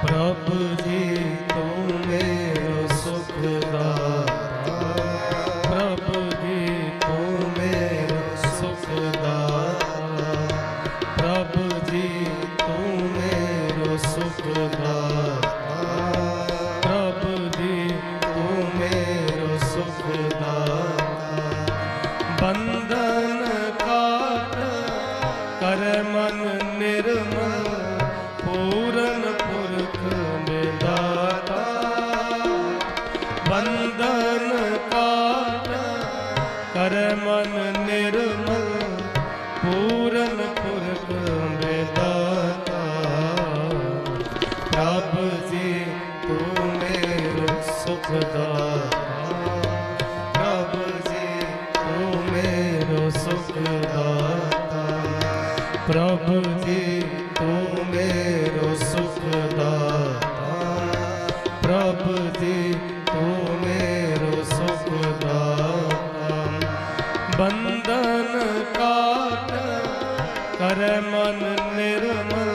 ਪ੍ਰਭ ਜੀ ਤੂੰ ਮੇਰਾ ਸੁਖ ਦਾਤਾ। ਪ੍ਰਭ ਜੀ ਤੂੰ ਮੇਰਾ ਸੁਖ ਦਾਤਾ। ਪ੍ਰਭ ਜੀ ਤੂੰ ਮੇਰਾ ਸੁਖ ਦਾਤਾ। ਪ੍ਰਭ ਜੀ ਤੂੰ ਮੇਰਾ ਸੁਖ ਦਾਤਾ। ਬੰਧਨ ਕਾਟ ਕਰ ਮਨ ਨਿਰਮਲ ਬੰਧਨ ਕਾਟ ਕਰ ਮਨ ਨਿਰਮਲ, ਪੂਰਨ ਪੁਰਖ ਮੇਦਾਤਾ ਪ੍ਰਭ ਜੀ, ਤੂੰ ਮੇਰਾ ਸੁਖ ਦਾਤਾ। ਜੀ, ਤੂੰ ਮੇਰਾ ਸੁਖਦਾਤਾ ਪ੍ਰਭ ਜੀ, ਤੂੰ ਮੇਰ ਸੁਖ ਦਾਤਾ। ਪ੍ਰਭ ਜੀ ਤੂੰ ਮੇਰਾ ਸੁਖ ਦਾਤਾ ਬੰਧਨ ਕਾਟ ਕਰ ਮਨ ਨਿਰਮਲ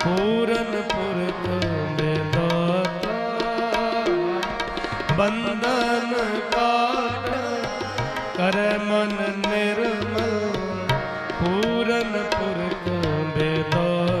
ਪੂਰਨ ਪੁਰਖ ਮੇਦਾਤਾ ਬੰਧਨ ਕਾਟ ਕਰ ਮਨ ਨਿਰਮਲ ਪੂਰਨ ਪੁਰਖ ਬੇਦਾਤਾ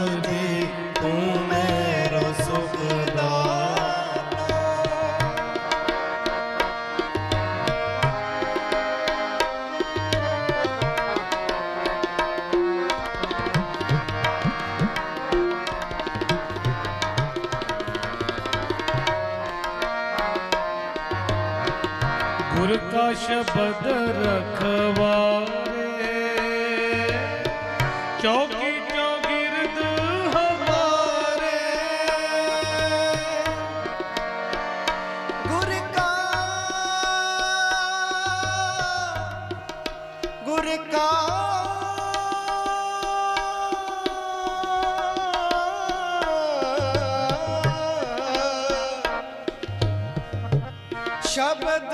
ਗੁਰ ਕਾ ਸ਼ਬਦ ਰਖਵਾਰੇ ਚੌਕੀ ਚੋ ਗਿਰਦ ਹਮਾਰੇ ਗੁਰ ਕਾ ਗੁਰ ਕਾ। ਸ਼ਬਦ